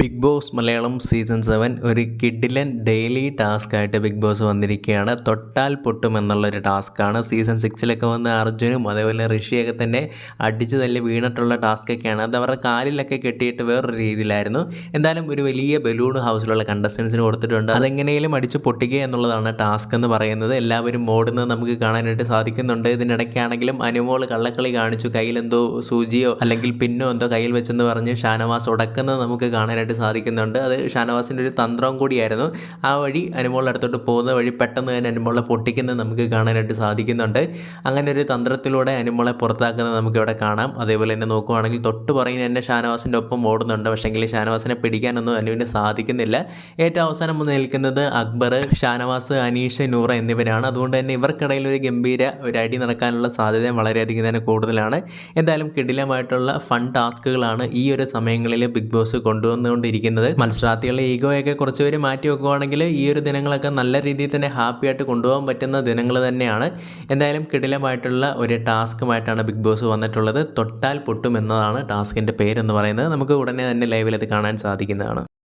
Bigg Boss Malayalam season seven ഒരു കിഡിലൻ daily task ആയിട്ട് ബിഗ് ബോസ് വന്നിരിക്കുകയാണ്. തൊട്ടാൽ പൊട്ടും എന്നുള്ളൊരു ടാസ്ക്കാണ്. സീസൺ സിക്സിലൊക്കെ വന്ന അർജുനും അതേപോലെ ഋഷിയൊക്കെ തന്നെ അടിച്ചു തല്ലി വീണിട്ടുള്ള ടാസ്ക്കൊക്കെയാണ്. അത് അവരുടെ കാലിലൊക്കെ കെട്ടിയിട്ട് വേറൊരു രീതിയിലായിരുന്നു. എന്തായാലും ഒരു വലിയ ബലൂൺ ഹൗസിലുള്ള കണ്ടസ്റ്റൻസിന് കൊടുത്തിട്ടുണ്ട്. അതെങ്ങനെയും അടിച്ച് പൊട്ടിക്കുക എന്നുള്ളതാണ് ടാസ്ക് എന്ന് പറയുന്നത്. എല്ലാവരും ഓടുന്നത് നമുക്ക് കാണാനായിട്ട് സാധിക്കുന്നുണ്ട്. ഇതിനിടയ്ക്കാണെങ്കിലും അനുമോൾ കള്ളക്കളി കാണിച്ചു. കയ്യിലെന്തോ സൂചിയോ അല്ലെങ്കിൽ പിന്നോ എന്തോ കയ്യിൽ വെച്ചെന്ന് പറഞ്ഞ് ഷാനവാസ് ഉടക്കുന്നത് നമുക്ക് കാണാനായിട്ട് സാധിക്കുന്നുണ്ട്. അത് ഷാനവാസിന്റെ ഒരു തന്ത്രം കൂടിയായിരുന്നു. ആ വഴി അനുമോളുടെ അടുത്തോട്ട് പോകുന്ന വഴി പെട്ടെന്ന് തന്നെ അനുമോളെ പൊട്ടിക്കുന്നത് നമുക്ക് കാണാനായിട്ട് സാധിക്കുന്നുണ്ട്. അങ്ങനെ ഒരു തന്ത്രത്തിലൂടെ അനുമോളെ പുറത്താക്കുന്നത് നമുക്കിവിടെ കാണാം. അതേപോലെ തന്നെ നോക്കുവാണെങ്കിൽ തൊട്ട് പറയുന്ന തന്നെ ഷാനവാസിന്റെ ഒപ്പം ഓടുന്നുണ്ട്. പക്ഷേങ്കിൽ ഷാനവാസിനെ പിടിക്കാനൊന്നും അനുവിന് സാധിക്കുന്നില്ല. ഏറ്റവും അവസാനം നിൽക്കുന്നത് അക്ബർ ഷാനവാസ് അനീഷ് നൂറ എന്നിവരാണ്. അതുകൊണ്ട് തന്നെ ഇവർക്കിടയിൽ ഒരു ഗംഭീര ഒരു അടി നടക്കാനുള്ള സാധ്യത വളരെയധികം തന്നെ കൂടുതലാണ്. എന്തായാലും കിടിലമായിട്ടുള്ള ഫൺ ടാസ്കുകളാണ് ഈ ഒരു സമയങ്ങളിൽ ബിഗ് ബോസ് കൊണ്ടുവന്നുകൊണ്ടിരിക്കുന്നത് മത്സരാർത്ഥികളുടെ ഈഗോയൊക്കെ കുറച്ച് പേര് മാറ്റി വെക്കുവാണെങ്കിൽ ഈ ഒരു ദിനങ്ങളൊക്കെ നല്ല രീതിയിൽ തന്നെ ഹാപ്പി ആയിട്ട് കൊണ്ടുപോകാൻ പറ്റുന്ന ദിനങ്ങൾ തന്നെയാണ്. എന്തായാലും കിടിലമായിട്ടുള്ള ഒരു ടാസ്കുമായിട്ടാണ് ബിഗ് ബോസ് വന്നിട്ടുള്ളത്. തൊട്ടാൽ പൊട്ടും എന്നതാണ് ടാസ്കിന്റെ പേരെന്ന് പറയുന്നത്. നമുക്ക് ഉടനെ തന്നെ ലൈവിൽ അത് കാണാൻ സാധിക്കുന്നതാണ്.